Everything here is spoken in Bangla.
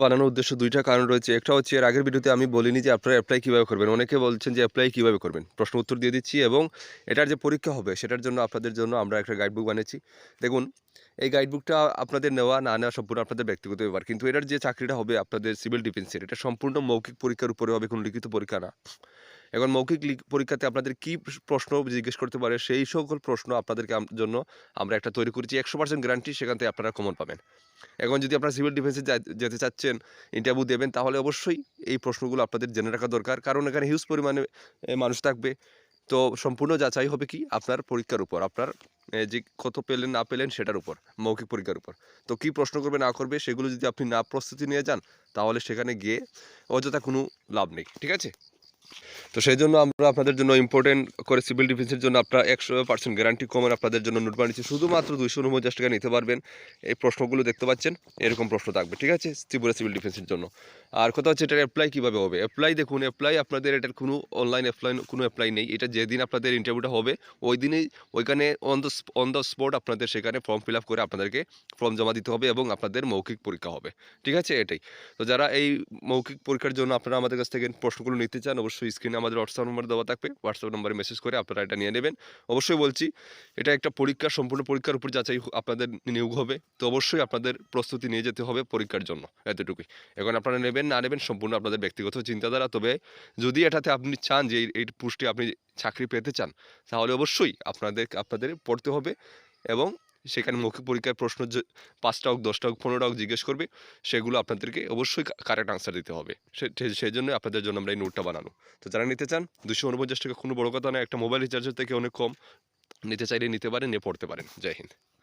বানানোর উদ্দেশ্য দুইটা কারণ রয়েছে। একটা হচ্ছে এর আগের ভিডিওতে আমি বলিনি যে আপনারা অ্যাপ্লাই কীভাবে করবেন। অনেকে বলছেন যে অ্যাপ্লাই কীভাবে করবেন? প্রশ্ন উত্তর দিয়ে দিচ্ছি এবং এটার যে পরীক্ষা হবে সেটার জন্য আপনাদের জন্য আমরা একটা গাইডবুক বানিয়েছি। দেখুন, এই গাইডবুকটা আপনাদের নেওয়া, না নেওয়া সম্পূর্ণ আপনাদের ব্যক্তিগত ব্যাপার। কিন্তু এটার যে চাকরিটা হবে আপনাদের সিভিল ডিফেন্সের এটা সম্পূর্ণ মৌখিক পরীক্ষার উপরে হবে, কোনো লিখিত পরীক্ষা না। এখন মৌখিক পরীক্ষাতে আপনাদের কি প্রশ্ন জিজ্ঞেস করতে পারে, সেই সকল প্রশ্ন আপনাদেরকে জন্য আমরা একটা তৈরি করেছি। একশো পার্সেন্ট গ্যারান্টি সেখান থেকে আপনারা কমন পাবেন। এখন যদি আপনারা সিভিল ডিফেন্সে যেতে চাচ্ছেন ইন্টারভিউ দেবেন, তাহলে অবশ্যই এই প্রশ্নগুলো আপনাদের জেনে রাখা দরকার। কারণ এখানে হিউজ পরিমাণে মানুষ থাকবে। তো সম্পূর্ণ যাচাই হবে কি আপনার পরীক্ষার উপর, আপনার যে কত পেলেন, না পেলেন, সেটার উপর, মৌখিক পরীক্ষার উপর। তো কি প্রশ্ন করবে, না করবে, সেগুলো যদি আপনি না প্রস্তুতি নিয়ে যান, তাহলে সেখানে গিয়ে অযথা কোনো লাভ নেই। ঠিক আছে? তো সেই জন্য আমরা আপনাদের জন্য ইম্পর্টেন্ট করে সিভিল ডিফেন্সের জন্য আপনারা একশো পার্সেন্ট গ্যারান্টি কমেন আপনাদের জন্য নোট বানিয়েছি। শুধুমাত্র দুইশো উনপঞ্চাশ টাকা নিতে পারবেন। এই প্রশ্নগুলো দেখতে পাচ্ছেন, এরকম প্রশ্ন থাকবে, ঠিক আছে? ত্রিপুরা সিভিল ডিফেন্সের জন্য। আর কথা হচ্ছে, এটার অ্যাপ্লাই কীভাবে হবে? অ্যাপ্লাই দেখুন অ্যাপ্লাই আপনাদের এটার কোনো অনলাইন অ্যাপ্লাই কোনো অ্যাপ্লাই নেই। এটা যেদিন আপনাদের ইন্টারভিউটা হবে, ওই দিনেই, ওইখানে on the on the spot আপনাদের সেখানে ফর্ম ফিল আপ করে আপনাদেরকে ফর্ম জমা দিতে হবে এবং আপনাদের মৌখিক পরীক্ষা হবে। ঠিক আছে? এটাই। তো যারা এই মৌখিক পরীক্ষার জন্য আপনারা আমাদের কাছ থেকে প্রশ্নগুলো নিতে চান, অবশ্যই স্ক্রিনে আমাদের হোয়াটসঅ্যাপ নম্বর দেওয়া থাকবে। হোয়াটসঅ্যাপ নম্বরে মেসেজ করে আপনারা এটা নিয়ে নেবেন। অবশ্যই বলছি, এটা একটা পরীক্ষা, সম্পূর্ণ পরীক্ষার উপর যাচাই আপনাদের নিয়োগ হবে। তো অবশ্যই আপনাদের প্রস্তুতি নিয়ে যেতে হবে পরীক্ষার জন্য এতটুকুই। এখন আপনারা নেবেন, না নেবেন সম্পূর্ণ আপনাদের ব্যক্তিগত চিন্তাধারা। তবে যদি এটাতে আপনি চান যে এই পুষ্টি আপনি চাকরি পেতে চান, তাহলে অবশ্যই আপনাদের আপনাদের পড়তে হবে এবং সেখানে মৌখিক পরীক্ষায় প্রশ্ন যে- পাঁচটা হোক, দশটা হোক, পনেরোটা হোক জিজ্ঞেস করবে, সেগুলো আপনাদেরকে অবশ্যই কারেক্ট আনসার দিতে হবে। সেই জন্য আপনাদের জন্য আমরা এই নোটটা বানানো। তো যারা নিতে চান দুশো উনপঞ্চাশ টাকা কোনো বড় কথা নয়, একটা মোবাইল রিচার্জের থেকে অনেক কম। নিতে চাইলে নিতে পারেন, নিয়ে পড়তে পারেন। জয় হিন্দ।